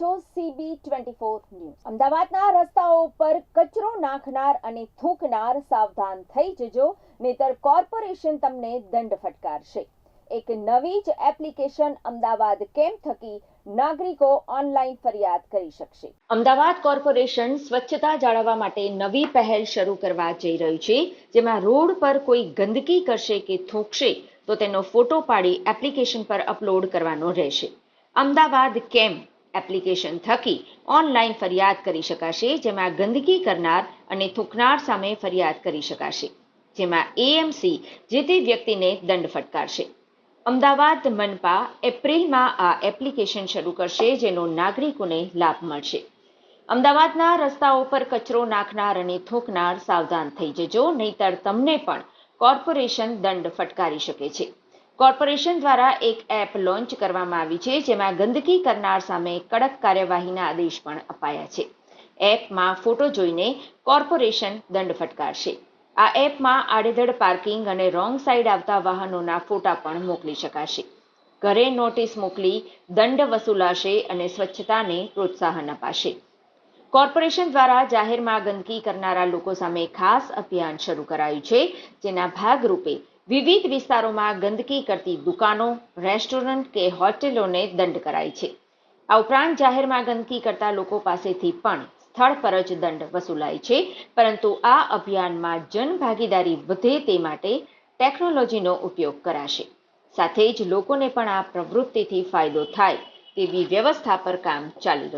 છો CB twenty four news. અમદાવાદના રસ્તાઓ ઉપર કચરો નાખનાર અને થૂંકનાર સાવધાન થઈ જજો, નહીતર કોર્પોરેશન તમને દંડ ફટકારશે. એક નવી જ એપ્લિકેશન અમદાવાદ કેમ થકી નાગરિકો ઓનલાઈન ફરિયાદ કરી શકશે. અમદાવાદ કોર્પોરેશન સ્વચ્છતા જાળવવા માટે નવી પહેલ શરૂ કરવા જઈ રહ્યું છે, જેમાં રોડ પર કોઈ ગંદકી કરશે કે થૂકશે તો તેનો ફોટો પાડી એપ્લિકેશન પર અપલોડ કરવાનો રહેશે. અમદાવાદ કેમ એપ્લિકેશન થકી ઓનલાઈન ફરિયાદ કરી શકાશે, જેમાં ગંદકી કરનાર અને થૂકનાર સામે ફરિયાદ કરી શકાશે, જેમાં એએમસી જે તે વ્યક્તિને દંડ ફટકારશે. અમદાવાદ મનપા એપ્રિલમાં આ એપ્લિકેશન શરૂ કરશે, જેનો નાગરિકોને લાભ મળશે. અમદાવાદના રસ્તાઓ પર કચરો નાખનાર અને થૂંકનાર સાવધાન થઈ જજો, નહીતર તમને પણ કોર્પોરેશન દંડ ફટકારી શકે છે. કોર્પોરેશન દ્વારા એક એપ લોન્ચ કરવામાં આવી છે, જેમાં ગંદકી કરનાર સામે કડક કાર્યવાહીના આદેશ પણ અપાયા છે. એપમાં ફોટો જોઈને કોર્પોરેશન દંડ ફટકારશે. આ એપમાં આડેધડ પાર્કિંગ અને રોંગ સાઈડ આવતા વાહનોના ફોટા પણ મોકલી શકાશે. ઘરે નોટિસ મોકલી દંડ વસૂલાશે અને સ્વચ્છતાને પ્રોત્સાહન અપાશે. કોર્પોરેશન દ્વારા જાહેરમાં ગંદકી કરનારા લોકો સામે ખાસ અભિયાન શરૂ કરાયું છે, જેના ભાગરૂપે વિવિધ વિસ્તારોમાં ગંદકી કરતી દુકાનો, રેસ્ટોરન્ટ કે હોટેલોને દંડ કરાય છે. આ ઉપરાંત જાહેરમાં ગંદકી કરતા લોકો પાસેથી પણ સ્થળ પર જ દંડ વસૂલાય છે, પરંતુ આ અભિયાનમાં જનભાગીદારી વધે તે માટે ટેકનોલોજીનો ઉપયોગ કરાશે. સાથે જ લોકોને પણ આ પ્રવૃત્તિથી ફાયદો થાય તેવી વ્યવસ્થા પર કામ ચાલી રહ્યું